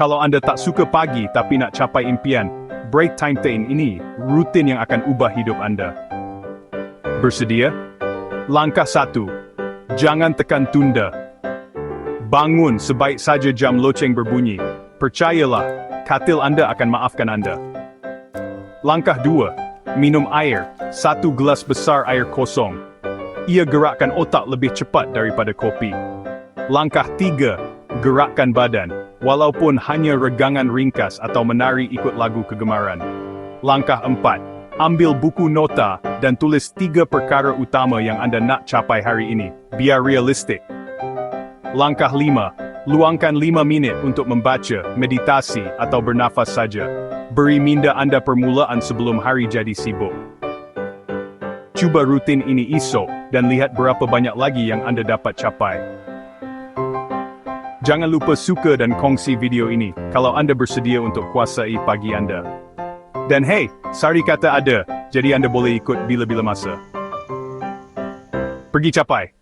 Kalau Anda tak suka pagi tapi nak capai impian, break time time ini rutin yang akan ubah hidup Anda. Bersedia? Langkah satu, Jangan tekan tunda. Bangun sebaik saja jam loceng berbunyi. Percayalah, katil Anda akan maafkan Anda. Langkah dua, Minum air, satu gelas besar air kosong. Ia gerakkan otak lebih cepat daripada kopi. Langkah tiga, Gerakkan badan, walaupun hanya regangan ringkas atau menari ikut lagu kegemaran. Langkah empat, Ambil buku nota dan tulis tiga perkara utama yang Anda nak capai hari ini. Biar realistik. Langkah lima, Luangkan lima minit untuk membaca, meditasi, atau bernafas saja. Beri minda Anda permulaan sebelum hari jadi sibuk. Cuba rutin ini esok dan lihat berapa banyak lagi yang Anda dapat capai. Jangan lupa suka dan kongsi video ini kalau Anda bersedia untuk kuasai pagi Anda. Dan hey, sari kata ada, jadi Anda boleh ikut bila-bila masa. Pergi capai.